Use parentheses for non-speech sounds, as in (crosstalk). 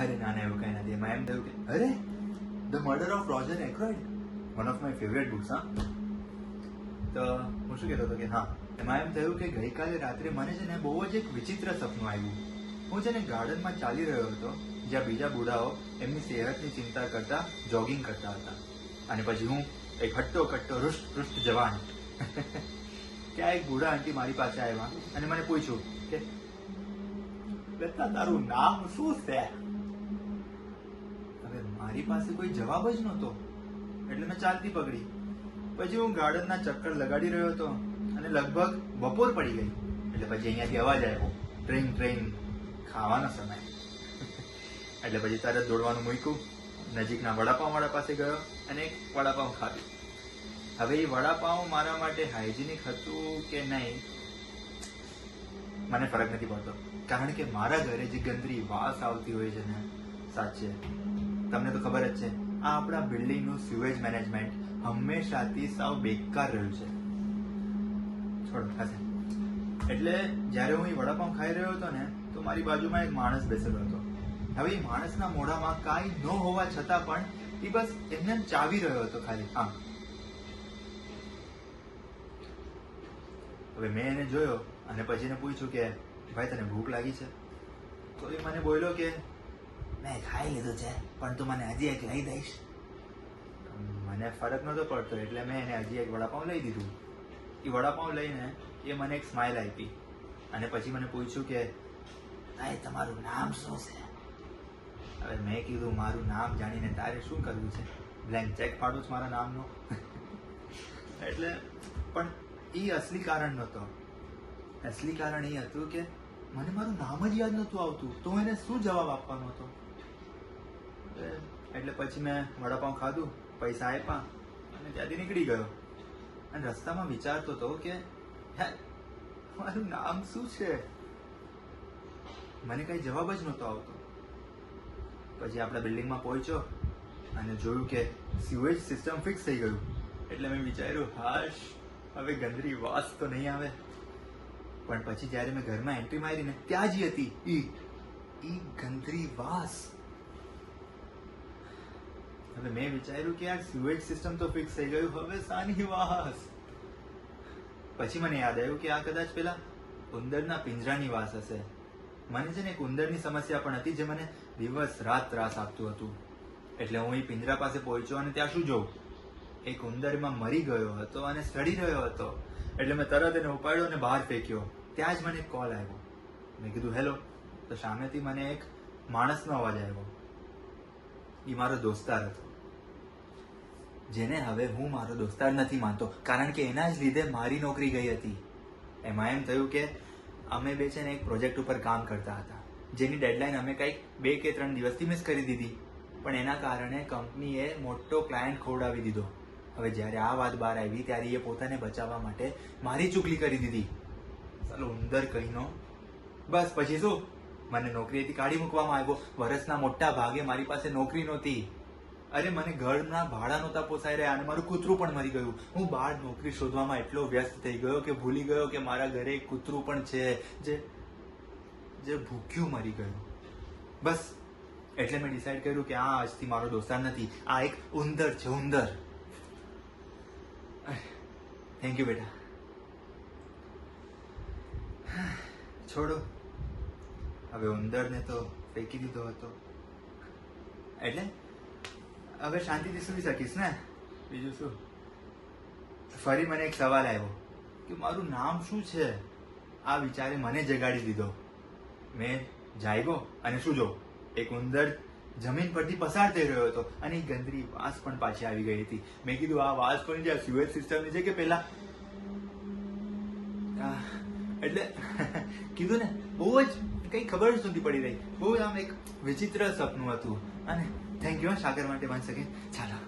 અરે ના ના એવું કઈ નથી, એમાં એમ થયું કે, અરે the murder of Roger Ackroyd one of my favourite books હા. તો હું શું કહેતો હતો કે, હા, એમાં એમ થયું કે ગઈકાલે રાત્રે મને છે ને બહુ જ એક વિચિત્ર સપનું આવ્યું. હું છે ને ગાર્ડનમાં ચાલી રહ્યો હતો, જ્યાં બીજા બુઢાઓ એમની સેહતની ચિંતા કરતા જોગિંગ કરતા હતા. અને પછી હું એક હટ્ટો કટ્ટો રુષ્ટ પૃષ્ઠ જવાન (laughs) ત્યાં એક બુઢા આંટી મારી પાસે આવ્યા અને મને પૂછ્યું કે તારું નામ શું છે? મારી પાસે કોઈ જવાબ જ નહોતો. એટલે મેં ચાલતી પકડી. પછી હું ગાર્ડનના ચક્કર લગાડી રહ્યો હતો અને લગભગ બપોર પડી ગઈ. એટલે પછી અહીંયાથી અવાજ આવ્યો. ટ્રેન ટ્રેન ખાવાનો સમય. એટલે પછી તરત દોડવાનું મૂક્યું. નજીકના વડાપાઉં વાળા પાસે ગયો અને એક વડાપાઉં ખાધું. હવે એ વડાપાઉં મારા માટે હાઇજીનિક હતું કે નહીં, મને ફરક નથી પડતો. કારણ કે મારા ઘરે જે ગંદરી વાસ આવતી હોય છે ને, સાચે. તમને તો ખબર જ છે, આ આપણા બિલ્ડિંગનું સ્યુએજ મેનેજમેન્ટ હંમેશાથી સાવ બેકાર રહ્યું છે. છોડો, ખાસે એટલે જ્યારે હું એ વડાપાઉં ખાઈ રહ્યો હતો ને, તો મારી બાજુમાં એક માણસ બેસેલો હતો. હવે એ માણસના મોઢામાં કાંઈ ન હોવા છતાં પણ એ બસ એમને ચાવી રહ્યો હતો ખાલી હા હવે મેં એને જોયો અને પછી એને પૂછ્યું કે, ભાઈ, તને ભૂખ લાગી છે? તો એ મને બોલ્યો કે મેં ખાઈ લીધું છે પણ તું મને હજી એક લઈ દઈશ. મને ફરક નહોતો પડતો એટલે મેં એને હજી એક વડાપાઉં લઈ દીધું. એ વડાપાઉં લઈને એ મને એક સ્માઇલ આપી. અને પછી મને પૂછ્યું કે તારે તમારું નામ શું છે? હવે મેં કીધું મારું નામ જાણીને તારે શું કરવું છે? બ્લેન્ક ચેક પાડું છું મારા નામનો. (laughs) એટલે પણ એ અસલી કારણ નહોતો. અસલી કારણ એ હતું કે મને મારું નામ જ યાદ નહોતું આવતું. તો એને શું જવાબ આપવાનો હતો? એટલે- પછી મેં વડાપાઉં ખાધું, પૈસા આપ્યા અને ત્યાંથી નીકળી ગયો. અને રસ્તામાં વિચારતો હતો કે મારું નામ શું છે? મને કઈ જવાબ જ નહોતો આવતો. પછી આપણા બિલ્ડિંગમાં પહોંચ્યો અને જોયું કે સ્યુએજ સિસ્ટમ ફિક્સ થઈ ગયું. એટલે મેં વિચાર્યું, હાશ, હવે ગંદરી વાસ તો નહીં આવે. પણ પછી જ્યારે મેં ઘરમાં એન્ટ્રી મારી ને ત્યાં જ હતી ઈ ઈ ગંદરી વાસ. હવે મેં વિચાર્યું કે યાર સ્યુએજ સિસ્ટમ તો ફિક્સ થઈ ગયું. હવે સાની વાસ. પછી મને યાદ આવ્યું કે આ કદાચ પેલા ઉંદરના પિંજરાની વાસ હશે. મને છે ને એક ઉંદરની સમસ્યા પણ હતી જે મને દિવસ રાત ત્રાસ આપતું હતું. એટલે હું એ પિંજરા પાસે પહોંચ્યો અને ત્યાં શું જોઉં? એક ઉંદરમાં મરી ગયો હતો અને સડી રહ્યો હતો. એટલે મેં તરત એને ઉપાડ્યો અને બહાર ફેંક્યો. ત્યાં જ મને એક કોલ આવ્યો. મેં કીધું હેલો તો સામેથી મને એક માણસનો અવાજ આવ્યો. એ મારો દોસ્તાર હતો. જેને હવે હું મારો દોસ્તાર નથી માનતો, કારણ કે એના જ લીધે મારી નોકરી ગઈ હતી. એમાં એમ થયું કે અમે બે છે ને એક પ્રોજેક્ટ ઉપર કામ કરતા હતા. જેની ડેડલાઇન અમે કંઈક બે કે ત્રણ દિવસથી મિસ કરી દીધી. પણ એના કારણે કંપનીએ મોટો ક્લાયન્ટ ખોવડાવી દીધો. હવે જ્યારે આ વાત બહાર આવી, ત્યારે એ પોતાને બચાવવા માટે મારી ચૂકલી કરી દીધી. ચાલો ઉંદર કહીનો. બસ, પછી શું? મને નોકરીએથી કાઢી મૂકવામાં આવ્યો. વર્ષના મોટા ભાગે મારી પાસે નોકરી નહોતી. અરે મને ઘરના ભાડા નહોતા પોસાઈ રહ્યા અને મારું કૂતરું પણ મરી ગયું. હું બહાર નોકરી શોધવામાં એટલો વ્યસ્ત થઈ ગયો કે ભૂલી ગયો કે મારા ઘરે એક કૂતરું પણ છે જે જે ભૂખ્યું મરી ગયું. બસ, એટલે મેં ડિસાઈડ કર્યું કે આ આજથી મારો દોસ્તાર નથી. આ એક ઉંદર છે, ઉંદર. થેન્ક યુ બેટા. છોડો. હવે ઉંદરને તો ફેંકી દીધો હતો. એટલે? હવે શાંતિથી સૂઈ શકીશ ને? બીજું શું? ફરી મને એક સવાલ આવ્યો કે મારું નામ શું છે? આ વિચારે મને જગાડી દીધો. મેં જાગ્યો અને શું જો એક ઉંદર જમીન પરથી પસાર થઈ રહ્યો હતો અને એ ગંદરી વાસ પણ પાછી આવી ગઈ હતી. મેં કીધું આ વાસ પણ જે સિવેજ સિસ્ટમની છે કે પેલા? એટલે (laughs) કીધું ને બહુ જ કંઈ ખબર જ નથી પડી રહી. બહુ આમ એક વિચિત્ર સપનું હતું. અને થેન્ક યુ સાગર માટે વન સેકન્ડ ચાલો.